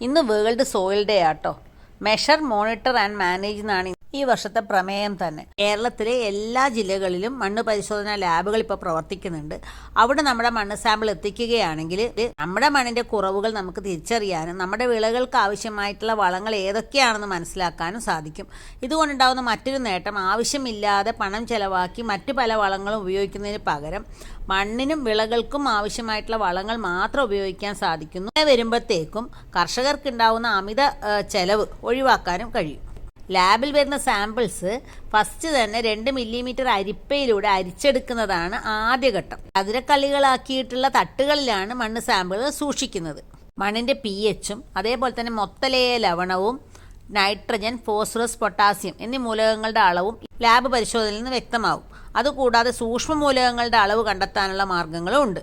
ഇന്ന് world soil day ആട്ടോ. Measure monitor and manage എന്നാണ് ഈ വർഷത്തെ പ്രമേയം തന്നെ. കേരളത്തിലെ എല്ലാ ജില്ലകളിലും മണ്ണ് പരിശോധനാ ലാബുകൾ ഇപ്പോൾ പ്രവർത്തിക്കുന്നുണ്ട്. അവിടെ നമ്മുടെ മണ്ണ് സാമ്പിൾ എത്തിക്കുകയാണെങ്കിൽ നമ്മുടെ മണ്ണിന്റെ കുറവുകൾ നമുക്ക് തിരിച്ചറിയാനും നമ്മുടെ വിളകൾക്ക് ആവശ്യമായിട്ടുള്ള വളങ്ങൾ ഏതൊക്കെയാണെന്ന് മനസ്സിലാക്കാനും സാധിക്കും. ഇതുകൊണ്ടുണ്ടാകുന്ന മറ്റൊരു നേട്ടം ആവശ്യമില്ലാതെ പണം ചെലവാക്കി മറ്റു പല വളങ്ങളും ഉപയോഗിക്കുന്നതിന് പകരം മണ്ണിനും വിളകൾക്കും ആവശ്യമായിട്ടുള്ള വളങ്ങൾ മാത്രം ഉപയോഗിക്കാൻ സാധിക്കുന്നു. വരുമ്പോഴത്തേക്കും കർഷകർക്കുണ്ടാവുന്ന അമിത ചെലവ് ഒഴിവാക്കാനും കഴിയും. ലാബിൽ വരുന്ന സാമ്പിൾസ് ഫസ്റ്റ് തന്നെ രണ്ട് മില്ലിമീറ്റർ അരിപ്പയിലൂടെ അരിച്ചെടുക്കുന്നതാണ് ആദ്യഘട്ടം. അതിരക്കള്ളികളാക്കിയിട്ടുള്ള തട്ടുകളിലാണ് മണ്ണ് സാമ്പിളുകൾ സൂക്ഷിക്കുന്നത്. മണ്ണിന്റെ പി എച്ചും അതേപോലെ തന്നെ മൊത്തലയ ലവണവും നൈട്രജൻ ഫോസ്ഫറസ് പൊട്ടാസ്യം എന്നീ മൂലകങ്ങളുടെ അളവും ലാബ് പരിശോധനയിൽ നിന്ന് വ്യക്തമാവും അതുകൂടാതെ സൂക്ഷ്മ മൂലകങ്ങളുടെ അളവ് കണ്ടെത്താനുള്ള മാർഗങ്ങളും ഉണ്ട്.